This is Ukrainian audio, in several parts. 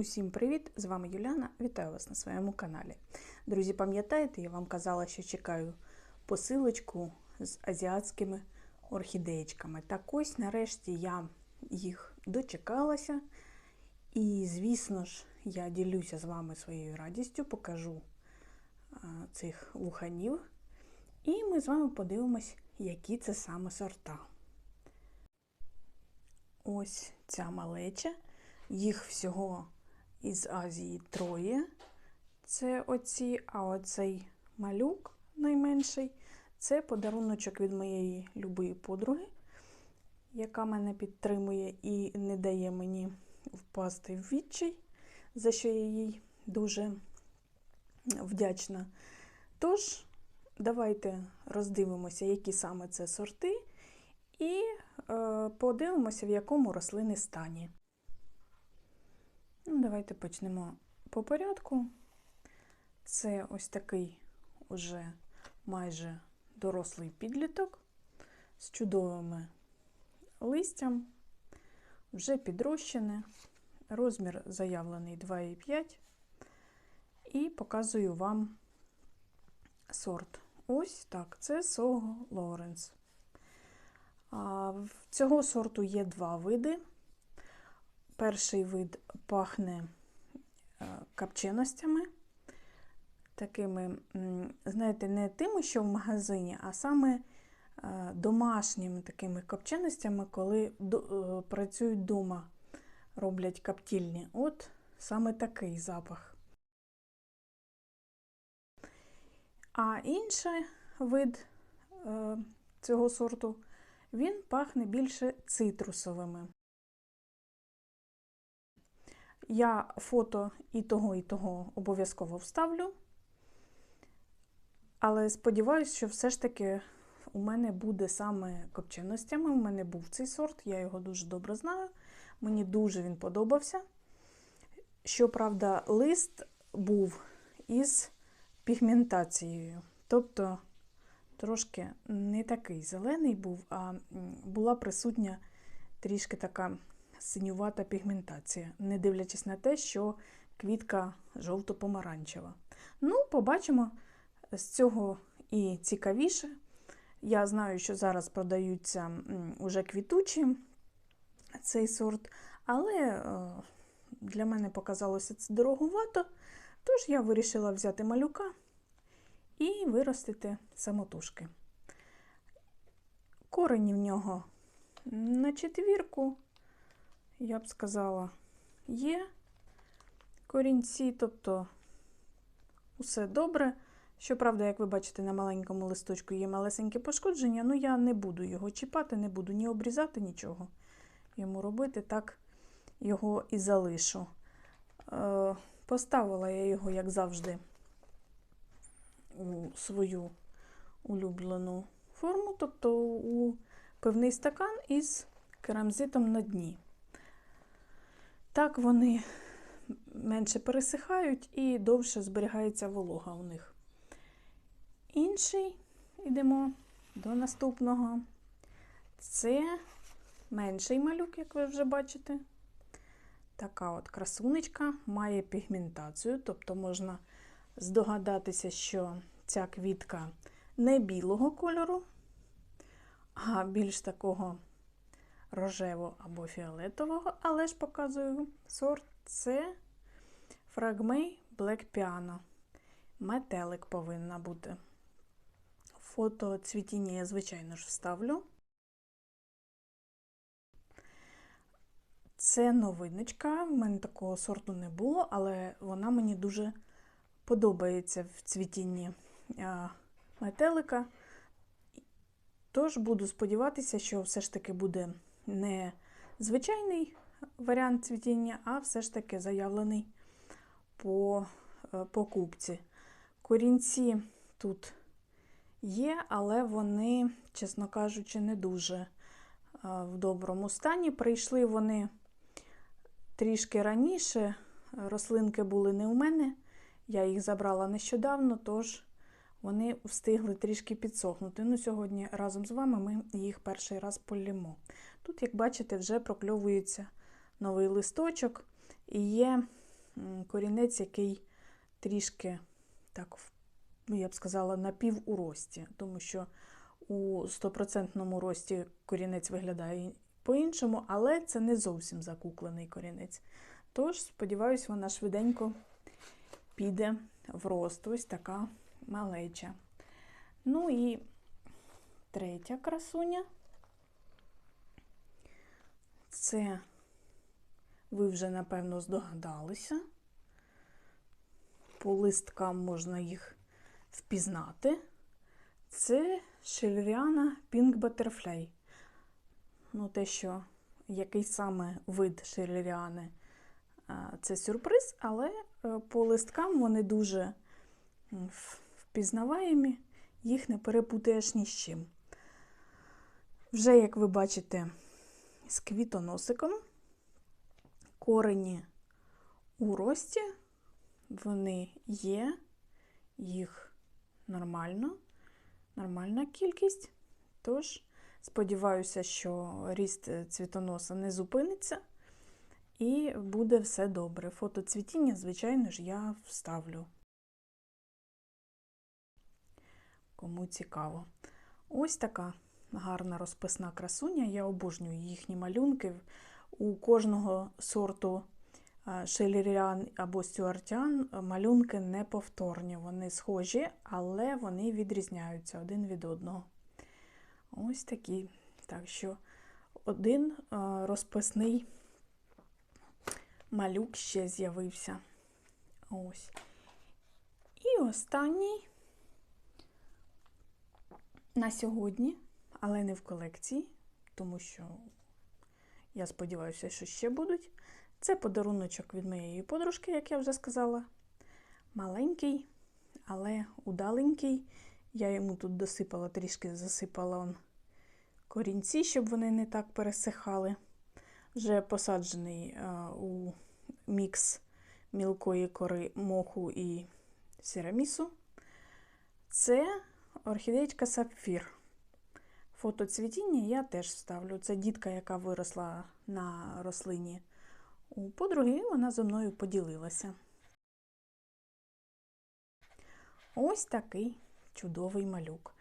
Усім привіт! З вами Юляна. Вітаю вас на своєму каналі. Друзі, пам'ятаєте, я вам казала, що чекаю посилочку з азіатськими орхідеєчками. Так ось, нарешті, я їх дочекалася. І, звісно ж, я ділюся з вами своєю радістю, покажу цих вуханів. І ми з вами подивимось, які це саме сорта. Ось ця малеча. Їх всього із Азії троє. Це оці, а оцей малюк найменший. Це подаруночок від моєї любої подруги, яка мене підтримує і не дає мені впасти в відчай, за що я їй дуже вдячна. Тож, давайте роздивимося, які саме це сорти, і е, подивимося, в якому рослини стані. Ну, Давайте почнемо по порядку. Це ось такий уже майже дорослий підліток з чудовими листям, вже підрощене, розмір заявлений 2,5. І показую вам сорт. Ось так, це Сого Лоренс. Цього сорту є два види. Перший вид пахне капченостями, такими, знаєте, не тими, що в магазині, а саме домашніми такими копченостями, коли працюють вдома, роблять каптільні. От саме такий запах. А інший вид цього сорту, він пахне більше цитрусовими. Я фото і того, і того обов'язково вставлю. Але сподіваюся, що все ж таки у мене буде саме копченостями. У мене був цей сорт, я його дуже добре знаю. Мені дуже він подобався. Щоправда, лист був із пігментацією. Тобто трошки не такий зелений був, а була присутня трішки така синювата пігментація, не дивлячись на те, що квітка жовто-помаранчева. Ну, побачимо з цього і цікавіше. Я знаю, що зараз продаються уже квітучі цей сорт, але для мене показалося це дороговато, тож я вирішила взяти малюка і виростити самотужки. Корені в нього на четвірку я б сказала, є корінці, тобто усе добре. Щоправда, як ви бачите, на маленькому листочку є малесеньке пошкодження, ну я не буду його чіпати, не буду ні обрізати, нічого йому робити, так його і залишу. Е, Поставила я його, як завжди, у свою улюблену форму, тобто у певний стакан із керамзитом на дні. Так вони менше пересихають і довше зберігається волога у них. Інший йдемо до наступного. Це менший малюк, як ви вже бачите. Така от красунечка має пігментацію, тобто можна здогадатися, що ця квітка не білого кольору, а більш такого рожево або фіолетового, але ж показую сорт це фрагмей Black Piano. Метелик повинна бути. Фото цвітіння я, звичайно ж, вставлю. Це новиночка, в мене такого сорту не було, але вона мені дуже подобається в цвітінні метелика. Тож буду сподіватися, що все ж таки буде не звичайний варіант цвітіння, а все ж таки заявлений по е, покупці. Корінці тут є, але вони, чесно кажучи, не дуже е, в доброму стані. Прийшли вони трішки раніше, рослинки були не у мене, я їх забрала нещодавно, тож вони встигли трішки підсохнути. Ну, Сьогодні разом з вами ми їх перший раз полімо. Тут, як бачите, вже прокльовується новий листочок і є корінець, який трішки, так, ну, я б сказала, напів у рості, тому що у стопроцентному рості корінець виглядає по-іншому, але це не зовсім закуклений корінець. Тож, сподіваюсь, вона швиденько піде в рост. Ось така малеча. Ну і третя красуня. Це ви вже, напевно, здогадалися. По листкам можна їх впізнати. Це шельріана Pink Butterfly. Ну, те, що який саме вид шельріани, це сюрприз, але е, по листкам вони дуже впізнаваємі, їх не перепутаєш ні з чим. Вже, як ви бачите, з квітоносиком, корені у рості, вони є, їх нормально, нормальна кількість. Тож, сподіваюся, що ріст е, цвітоноса не зупиниться і буде все добре. Фото цвітіння, звичайно ж, я вставлю. Кому цікаво. Ось така гарна розписна красуня. Я обожнюю їхні малюнки. У кожного сорту а, шелеріан або стюартіан малюнки неповторні. Вони схожі, але вони відрізняються один від одного. Ось такі. Так що один розписний малюк ще з'явився. Ось. І останній на сьогодні, але не в колекції, тому що я сподіваюся, що ще будуть. Це подаруночок від моєї подружки, як я вже сказала. Маленький, але удаленький. Я йому тут досипала, трішки засипала он корінці, щоб вони не так пересихали. Вже посаджений а, у мікс мілкої кори моху і сірамісу. Це орхідеєчка сапфір. Фото цвітіння я теж вставлю. Це дітка, яка виросла на рослині у подруги, вона зі мною поділилася. Ось такий чудовий малюк.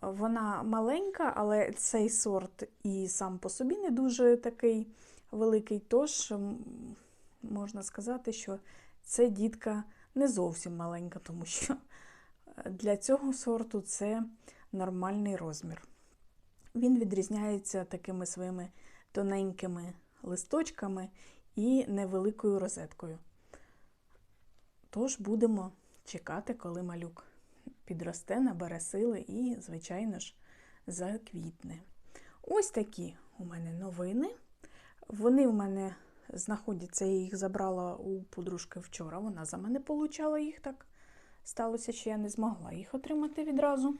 Вона маленька, але цей сорт і сам по собі не дуже такий великий, тож можна сказати, що це дітка не зовсім маленька, тому що для цього сорту це нормальний розмір. Він відрізняється такими своїми тоненькими листочками і невеликою розеткою. Тож будемо чекати, коли малюк підросте, набере сили і, звичайно ж, заквітне. Ось такі у мене новини. Вони в мене знаходяться, я їх забрала у подружки вчора. Вона за мене получала їх так. Сталося, що я не змогла їх отримати відразу.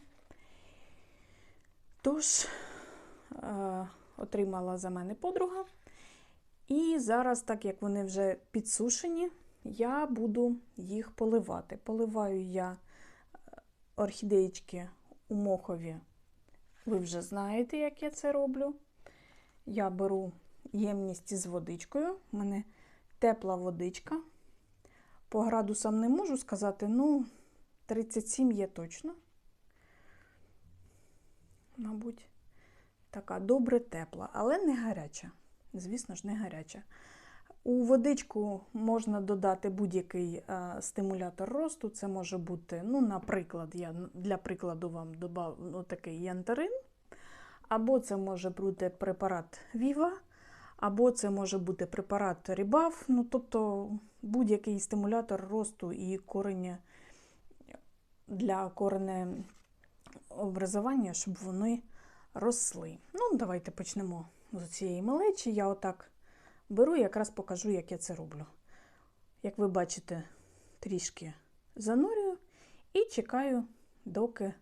Тож, е, отримала за мене подруга. І зараз, так як вони вже підсушені, я буду їх поливати. Поливаю я орхідеєчки у мохові. Ви вже знаєте, як я це роблю. Я беру ємність із водичкою. У мене тепла водичка. По градусам не можу сказати, ну, 37 є точно. Мабуть, така добре тепла, але не гаряча. Звісно ж, не гаряча. У водичку можна додати будь-який е, стимулятор росту. Це може бути, ну, наприклад, я для прикладу вам додав ну, такий янтарин, або це може бути препарат Viva, або це може бути препарат Рібаф, ну, тобто будь-який стимулятор росту і корення для корене образування, щоб вони росли. Ну, давайте почнемо з цієї малечі. Я отак беру і якраз покажу, як я це роблю. Як ви бачите, трішки занурюю і чекаю, доки е,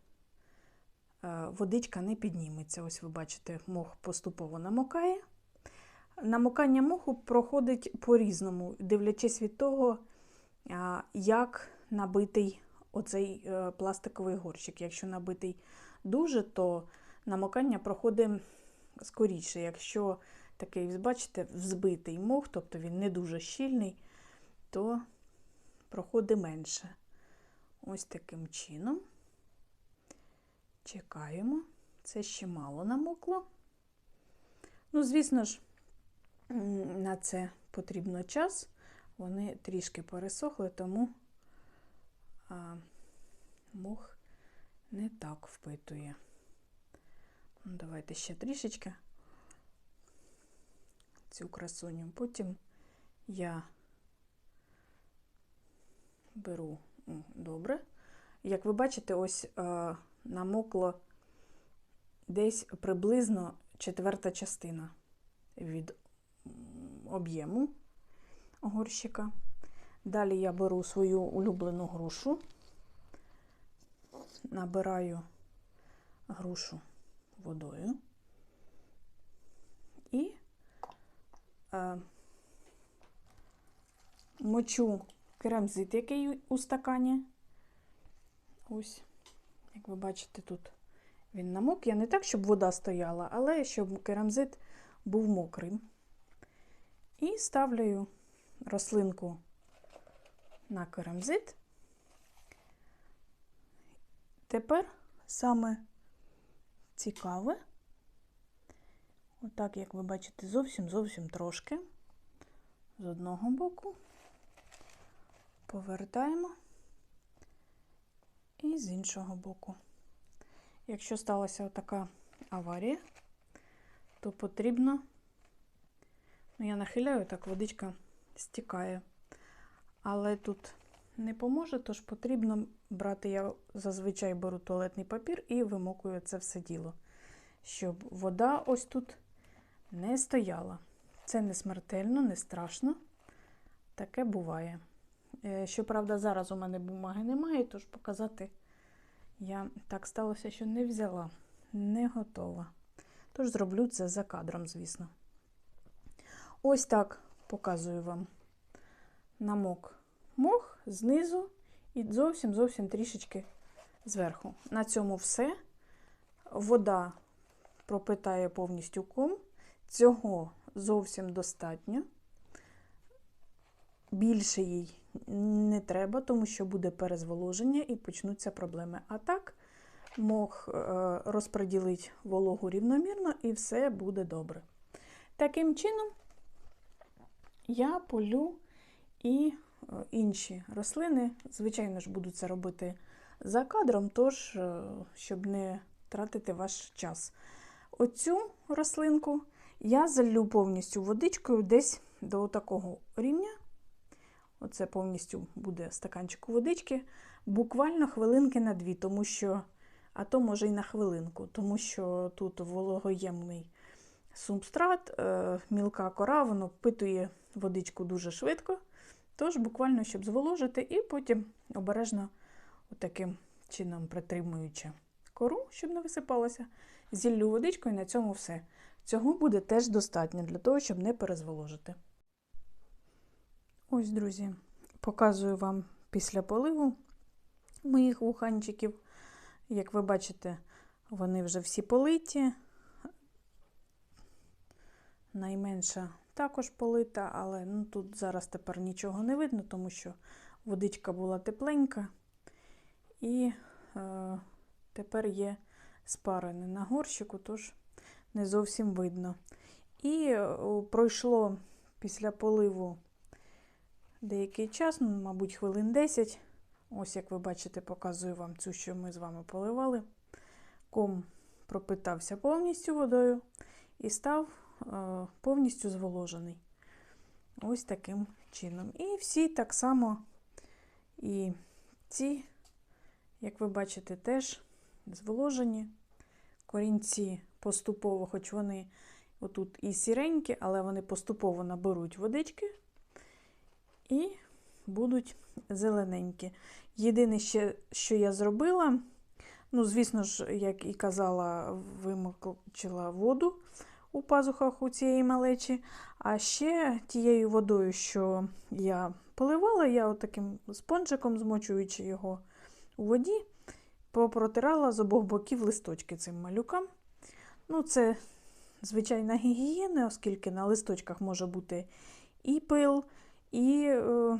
водичка не підніметься. Ось ви бачите, мох поступово намокає. Намокання моху проходить по-різному, дивлячись від того, як набитий оцей е, пластиковий горщик. Якщо набитий дуже, то намокання проходить скоріше. Якщо такий, бачите, взбитий мох, тобто він не дуже щільний, то проходить менше. Ось таким чином. Чекаємо. Це ще мало намокло. Ну, звісно ж, на це потрібно час. Вони трішки пересохли, тому а, мох не так впитує. Ну, давайте ще трішечки цю красуню. Потім я беру добре. Як ви бачите, ось е, намокло десь приблизно четверта частина від об'єму горщика. Далі я беру свою улюблену грушу, набираю грушу водою і е, мочу керамзит, який у стакані. Ось, як ви бачите, тут він намок. Я не так, щоб вода стояла, але щоб керамзит був мокрим. І ставлю рослинку на керамзит. Тепер саме цікаве, отак, як ви бачите, зовсім-зовсім трошки з одного боку повертаємо і з іншого боку. Якщо сталася така аварія, то потрібно, ну, я нахиляю, так водичка стікає. Але тут не поможе, тож потрібно брати, я зазвичай беру туалетний папір і вимокую це все діло, щоб вода ось тут не стояла. Це не смертельно, не страшно. Таке буває. Е, Щоправда, зараз у мене бумаги немає, тож показати я так сталося, що не взяла, не готова. Тож зроблю це за кадром, звісно. Ось так показую вам намок мох знизу і зовсім-зовсім трішечки зверху. На цьому все. Вода пропитає повністю ком. Цього зовсім достатньо. Більше їй не треба, тому що буде перезволоження і почнуться проблеми. А так, мох е, розподілить вологу рівномірно і все буде добре. Таким чином, я полю і інші рослини, звичайно ж, буду це робити за кадром, тож, е, щоб не тратити ваш час. Оцю рослинку я залю повністю водичкою десь до такого рівня. Оце повністю буде стаканчик водички. Буквально хвилинки на дві, тому що, а то може й на хвилинку, тому що тут вологоємний субстрат, е, мілка кора, воно впитує водичку дуже швидко. Тож, буквально, щоб зволожити, і потім обережно, таким чином притримуючи кору, щоб не висипалося, зіллю водичкою і на цьому все. Цього буде теж достатньо для того, щоб не перезволожити. Ось, друзі, показую вам після поливу моїх вуханчиків. Як ви бачите, вони вже всі политі. Найменша також полита, але ну, тут зараз тепер нічого не видно, тому що водичка була тепленька. І е, тепер є спарене на горщику, тож не зовсім видно. І е, пройшло після поливу деякий час, ну, мабуть, хвилин 10. Ось, як ви бачите, показую вам цю, що ми з вами поливали. Ком пропитався повністю водою і став повністю зволожений. Ось таким чином. І всі так само, і ці, як ви бачите, теж зволожені. Корінці поступово, хоч вони отут і сіренькі, але вони поступово наберуть водички і будуть зелененькі. Єдине, ще, що я зробила, ну, звісно ж, як і казала, вимокчила воду у пазухах у цієї малечі. А ще тією водою, що я поливала, я отаким спонжиком, змочуючи його у воді, попротирала з обох боків листочки цим малюкам. Ну, Це звичайна гігієна, оскільки на листочках може бути і пил, і е,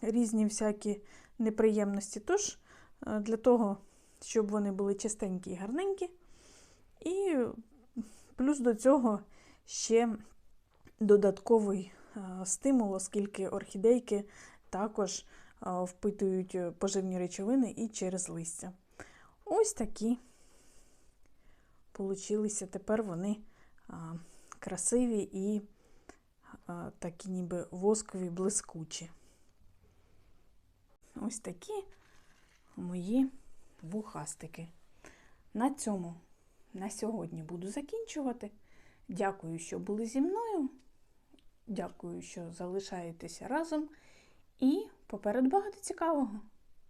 різні всякі неприємності. Тож, е, для того, щоб вони були чистенькі і гарненькі. І плюс до цього ще додатковий е, стимул, оскільки орхідейки також е, впитують е, поживні речовини і через листя. Ось такі получилися. Тепер вони красиві і такі ніби воскові, блискучі. Ось такі мої вухастики. На цьому на сьогодні буду закінчувати. Дякую, що були зі мною. Дякую, що залишаєтеся разом. І поперед багато цікавого.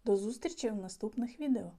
До зустрічі в наступних відео.